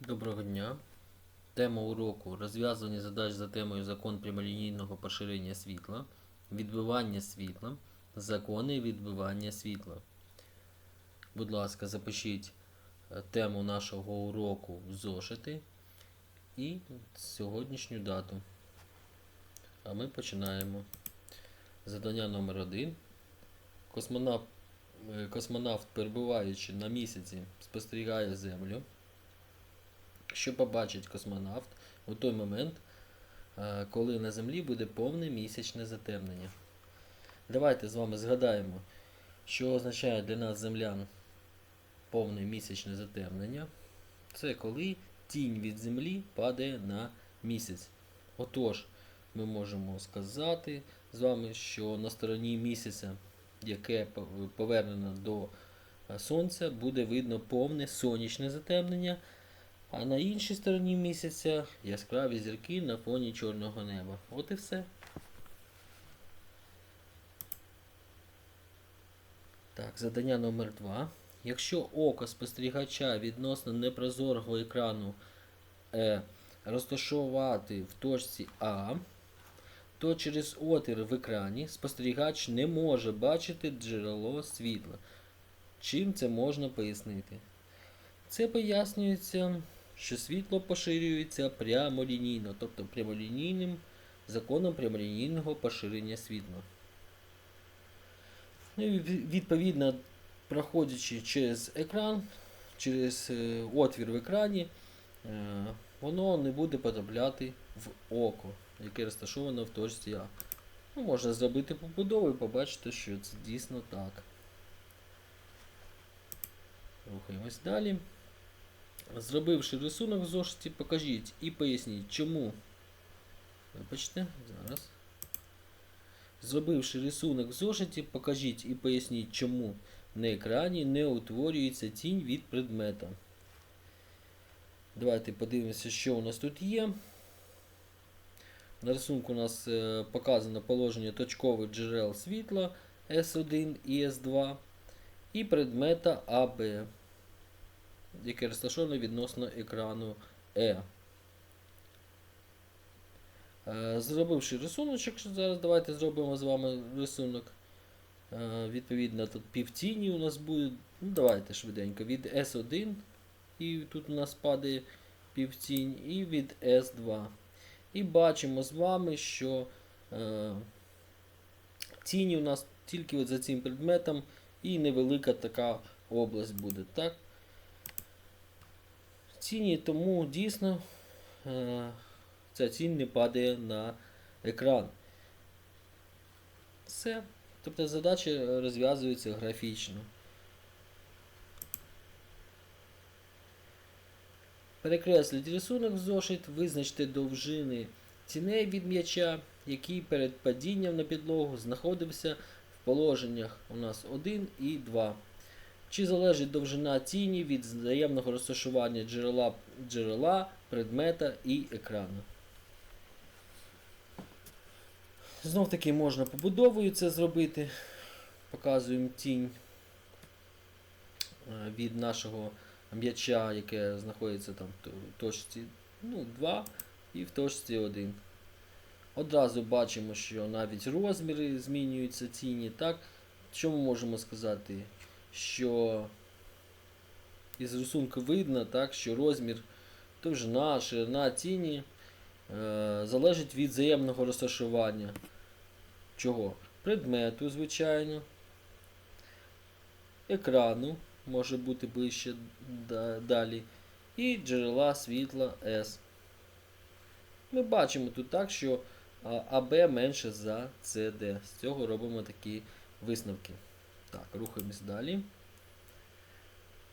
Доброго дня. Тема уроку розв'язування задач за темою закон прямолінійного поширення світла, відбивання світла, закони відбивання світла. Будь ласка, запишіть е, тему нашого уроку в зошити і сьогоднішню дату. А ми починаємо. Задання номер один. Космонавт, е, космонавт, перебуваючи на місяці, спостерігає Землю що побачить космонавт у той момент, е, коли на Землі буде повне місячне затемнення. Давайте з вами згадаємо, що означає для нас землян повне місячне затемнення. Це коли тінь від Землі падає на місяць. Отож, ми можемо сказати з вами, що на стороні місяця, яке повернено до е, Сонця, буде видно повне сонячне затемнення. А на іншій стороні місяця яскраві зірки на фоні чорного неба. От і все. Так, задання номер 2. Якщо око спостерігача відносно непрозорого екрану е, розташувати в точці А, то через отвір в екрані спостерігач не може бачити джерело світла. Чим це можна пояснити? Це пояснюється, що світло поширюється прямолінійно, тобто прямолінійним законом прямолінійного поширення світла. Ну і відповідно, проходячи через екран, через е, отвір в екрані, е, воно не буде потрапляти в око, яке розташоване в точці А. Ну, можна зробити побудову і побачити, що це дійсно так. Рухаємось далі. Зробивши рисунок в зошиті, покажіть і поясніть, чому. Вибачте, зараз. Зробивши рисунок в зошиті, покажіть і поясніть, чому на екрані не утворюється тінь від предмета. Давайте подивимося, що у нас тут є. На рисунку у нас е, показано положення точкових джерел світла S1 і S2 і предмета АБ яке розташоване відносно екрану E. Зробивши рисуночок, зараз давайте зробимо з вами рисунок. Е, Відповідно, тут півтіні у нас буде. Ну, давайте швиденько. Від S1, і тут у нас падає півтінь, і від S2. І бачимо з вами, що е, тіні у нас тільки от за цим предметом і невелика така область буде. так? Тіні, тому дійсно е, ця тінь не падає на екран. Все. Тобто задача розв'язується графічно. Перекресліть рисунок в зошит, визначте довжини тіней від м'яча, який перед падінням на підлогу знаходився в положеннях у нас 1 і 2. Чи залежить довжина тіні від взаємного розташування джерела, джерела, предмета і екрану? Знов таки можна побудовою це зробити. Показуємо тінь е, від нашого м'яча, яке знаходиться там в точці ну, 2 і в точці 1. Одразу бачимо, що навіть розміри змінюються тіні. Так? Що ми можемо сказати? Що із рисунку видно, так, що розмір довжина, ширина тіні е, залежить від взаємного розташування. Чого? Предмету, звичайно. Екрану може бути ближче да- далі. І джерела світла S. Ми бачимо тут так, що АБ менше за CD. З цього робимо такі висновки. Так, рухаємось далі.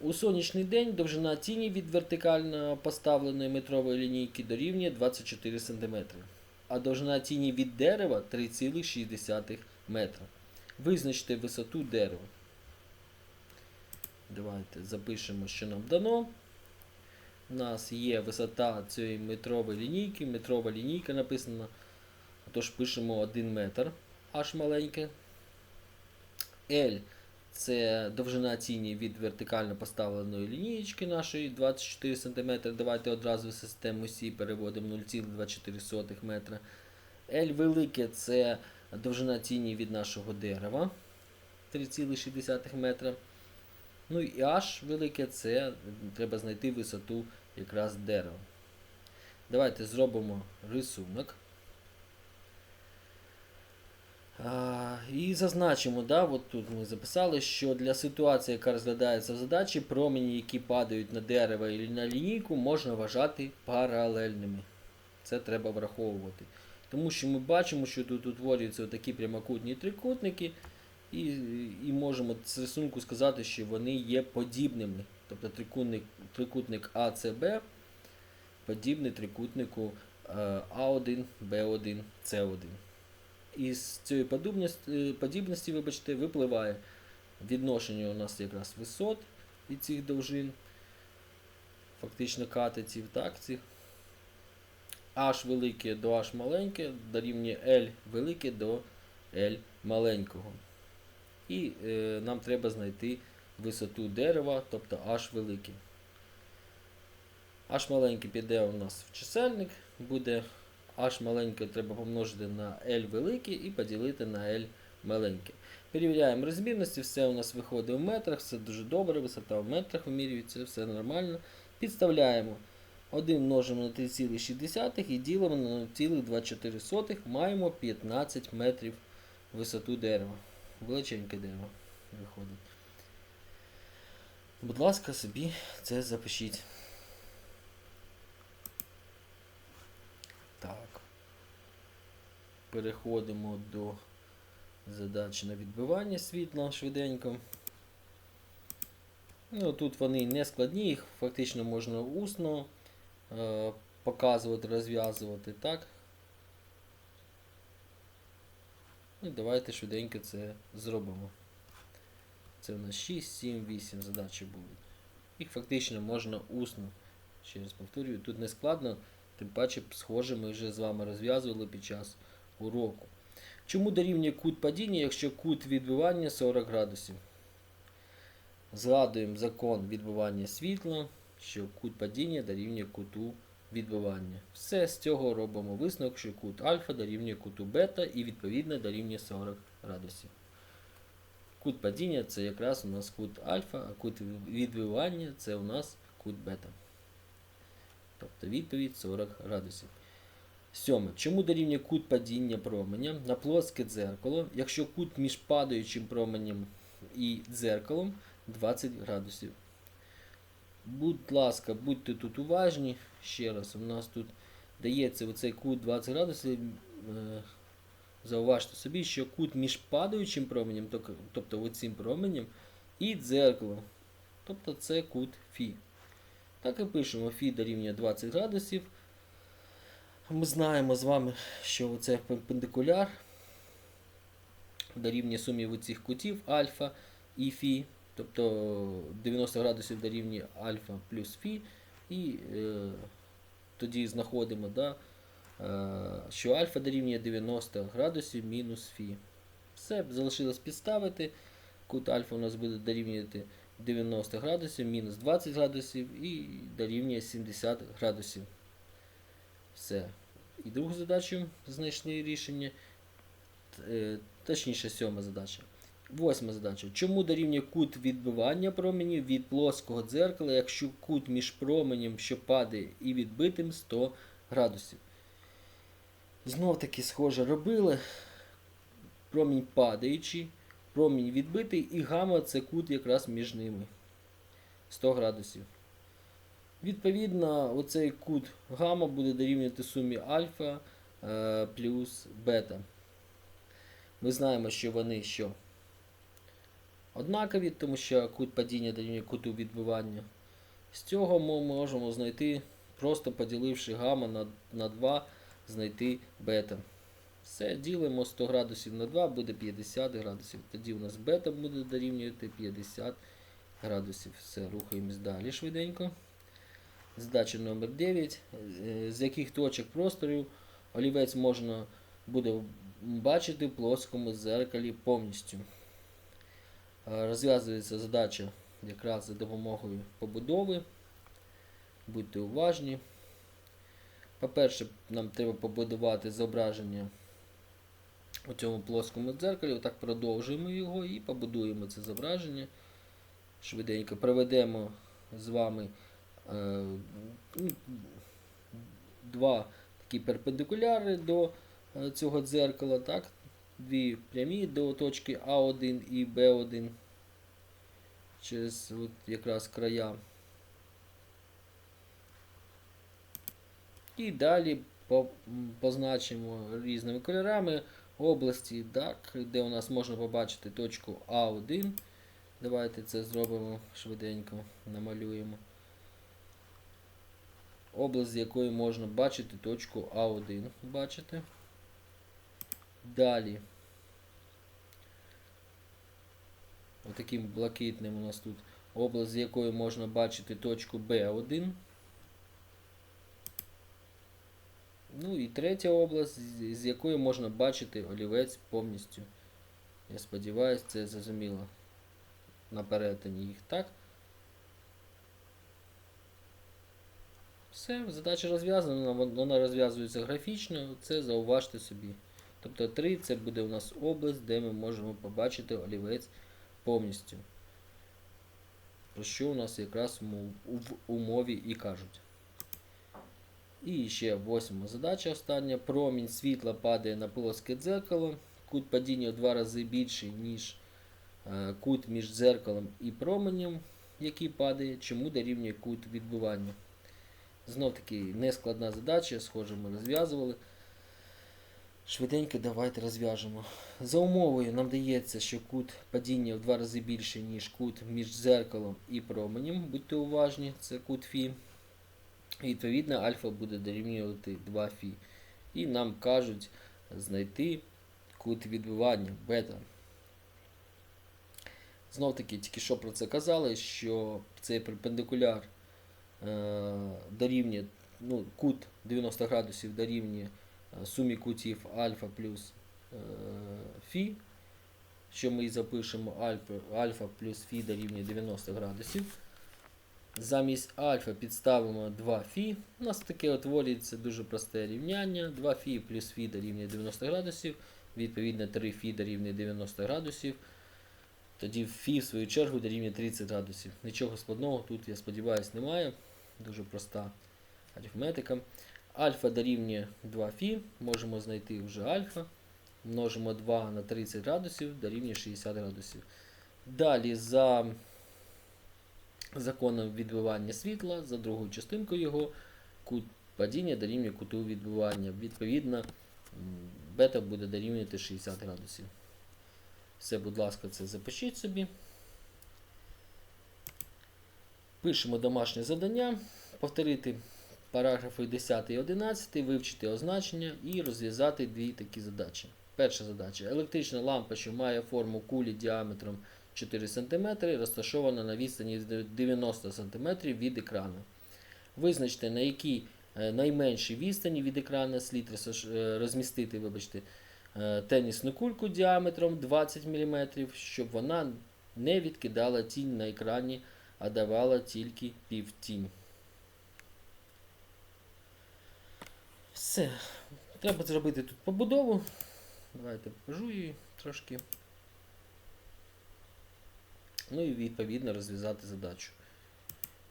У сонячний день довжина тіні від вертикально поставленої метрової лінійки дорівнює 24 см, а довжина тіні від дерева 3,6 метра. Визначте висоту дерева. Давайте запишемо, що нам дано. У нас є висота цієї метрової лінійки. Метрова лінійка написана. Тож пишемо 1 метр, аж маленьке. L це довжина тіні від вертикально поставленої лінієчки нашої 24 см. Давайте одразу систему Сі переводимо 0,24 метра. L велике це довжина тіні від нашого дерева 3,6 метра. Ну і H велике це треба знайти висоту якраз дерева. Давайте зробимо рисунок. І зазначимо, да, от тут ми записали, що для ситуації, яка розглядається в задачі, промені, які падають на дерево і на лінійку, можна вважати паралельними. Це треба враховувати. Тому що ми бачимо, що тут утворюються такі прямокутні трикутники, і, і можемо з рисунку сказати, що вони є подібними. Тобто трикутник, трикутник АЦБ подібний трикутнику е, А1, Б1, С1. І з цієї подібності, подібності вибачте, випливає відношення у нас якраз висот від цих довжин, фактично катетів, так, цих. H велике до H маленьке дорівнює L велике до L маленького. І е, нам треба знайти висоту дерева, тобто H велике. H маленький піде у нас в чисельник, буде H маленьке треба помножити на L велике і поділити на L маленьке. Перевіряємо розмірності, все у нас виходить в метрах, все дуже добре, висота в метрах вимірюється, все нормально. Підставляємо 1 множимо на 3,6 і ділимо на 0,24, маємо 15 метрів висоту дерева. Величеньке дерево виходить. Будь ласка, собі це запишіть. Так. Переходимо до задачі на відбивання світла швиденько. Ну, Тут вони не складні, їх фактично можна усно е, показувати, розв'язувати, так? І давайте швиденько це зробимо. Це у нас 6, 7, 8 задачі будуть. Їх фактично можна усно. Ще раз повторюю, тут не складно. Тим паче, схоже, ми вже з вами розв'язували під час уроку. Чому дорівнює кут падіння, якщо кут відбивання 40 градусів? Згадуємо закон відбивання світла, що кут падіння дорівнює куту відбивання. Все з цього робимо висновок, що кут альфа дорівнює куту бета і відповідно дорівнює 40 градусів. Кут падіння це якраз у нас кут альфа, а кут відбивання це у нас кут бета. Тобто відповідь 40 градусів. Сьоме. Чому дорівнює кут падіння променя на плоске дзеркало, якщо кут між падаючим променем і дзеркалом 20 градусів? Будь ласка, будьте тут уважні. Ще раз, у нас тут дається оцей кут 20 градусів. Е, Зауважте собі, що кут між падаючим променем, тобто оцим променем, і дзеркалом. Тобто це кут Фі. Так і пишемо Фі дорівнює 20 градусів. Ми знаємо з вами, що це перпендикуляр дорівнює сумі оцих кутів альфа і Фі. Тобто 90 градусів дорівнює альфа плюс Фі. І е, тоді знаходимо, да, е, що альфа дорівнює 90 градусів мінус Фі. Все, залишилось підставити. Кут альфа у нас буде дорівнювати 90 градусів, мінус 20 градусів і дорівнює 70 градусів. Все. І другу задачу знайшли рішення. Е, точніше, сьома задача. Восьма задача. Чому дорівнює кут відбивання променів від плоского дзеркала, якщо кут між променем, що падає, і відбитим 100 градусів? Знов таки схоже робили. Промінь падаючий, промінь відбитий і гамма це кут якраз між ними. 100 градусів. Відповідно, оцей кут гамма буде дорівнювати сумі альфа е, плюс бета. Ми знаємо, що вони що? Однакові, тому що кут падіння дорівнює куту відбивання. З цього ми можемо знайти, просто поділивши гамма на, на 2, знайти бета. Все, ділимо 100 градусів на 2, буде 50 градусів. Тоді у нас бета буде дорівнювати 50 градусів. Все, рухаємось далі швиденько. Задача номер 9 Е, З яких точок просторів олівець можна буде бачити в плоскому зеркалі повністю. Е, Розв'язується задача якраз за допомогою побудови. Будьте уважні. По-перше, нам треба побудувати зображення у цьому плоскому дзеркалі. Отак продовжуємо його і побудуємо це зображення. Швиденько проведемо з вами два такі перпендикуляри до е, цього дзеркала. Так? Дві прямі до точки А1 і Б1 через от якраз края. І далі позначимо різними кольорами області, так, де у нас можна побачити точку А1. Давайте це зробимо швиденько, намалюємо. Область, з якої можна бачити точку А1. Бачите? Далі. Отаким блакитним у нас тут область, з якої можна бачити точку Б1. Ну і третя область, з- якої можна бачити олівець повністю. Я сподіваюся, це зрозуміло на перетині їх, так? Все, задача розв'язана, вона розв'язується графічно, це зауважте собі. Тобто 3 це буде у нас область, де ми можемо побачити олівець повністю. Про що у нас якраз в умові і кажуть. І ще восьма задача остання. Промінь світла падає на плоске дзеркало. Кут падіння в два рази більший, ніж е, кут між дзеркалом і променем, який падає, чому дорівнює кут відбивання. Знов таки нескладна задача, схоже, ми розв'язували. Швиденько давайте розв'яжемо. За умовою нам дається, що кут падіння в два рази більший, ніж кут між дзеркалом і променем. Будьте уважні, це кут Фі. І відповідно альфа буде дорівнювати 2 фі. І нам кажуть знайти кут відбивання бета. Знов таки, тільки що про це казали, що цей перпендикуляр дорівнює, ну, кут 90 градусів дорівнює е, сумі кутів альфа плюс е, фі, що ми і запишемо альфа, альфа плюс фі дорівнює 90 градусів. Замість альфа підставимо 2 фі. У нас таке утворюється дуже просте рівняння. 2 фі плюс фі дорівнює 90 градусів. Відповідно 3 фі дорівнює 90 градусів. Тоді фі в свою чергу дорівнює 30 градусів. Нічого складного тут, я сподіваюся, немає. Дуже проста арифметика. Альфа дорівнює 2 фі. Можемо знайти вже альфа. Множимо 2 на 30 градусів, дорівнює 60 градусів. Далі за законом відбивання світла, за другою частинкою його, кут падіння дорівнює куту відбивання. Відповідно, бета буде дорівнювати 60 градусів. Все, будь ласка, це запишіть собі. Пишемо домашнє завдання. Повторити параграфи 10 і 11, вивчити означення і розв'язати дві такі задачі. Перша задача. Електрична лампа, що має форму кулі діаметром 4 см, розташована на відстані 90 см від екрану. Визначте, на якій е, найменшій відстані від екрану слід е, розмістити вибачте, тенісну кульку діаметром 20 мм, щоб вона не відкидала тінь на екрані, а давала тільки півтінь. Все. Треба зробити тут побудову. Давайте покажу її трошки. Ну і відповідно розв'язати задачу.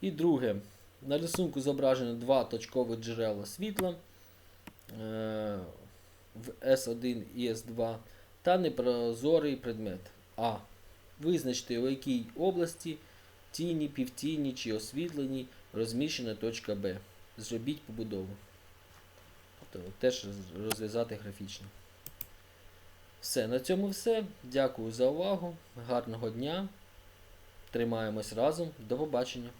І друге. На рисунку зображено два точкових джерела світла е, в S1 і S2 та непрозорий предмет А. Визначте, у якій області тіні, півтіні чи освітлені розміщена точка Б. Зробіть побудову. Тобто теж розв'язати графічно. Все, на цьому все. Дякую за увагу. Гарного дня. Тримаємось разом. До побачення.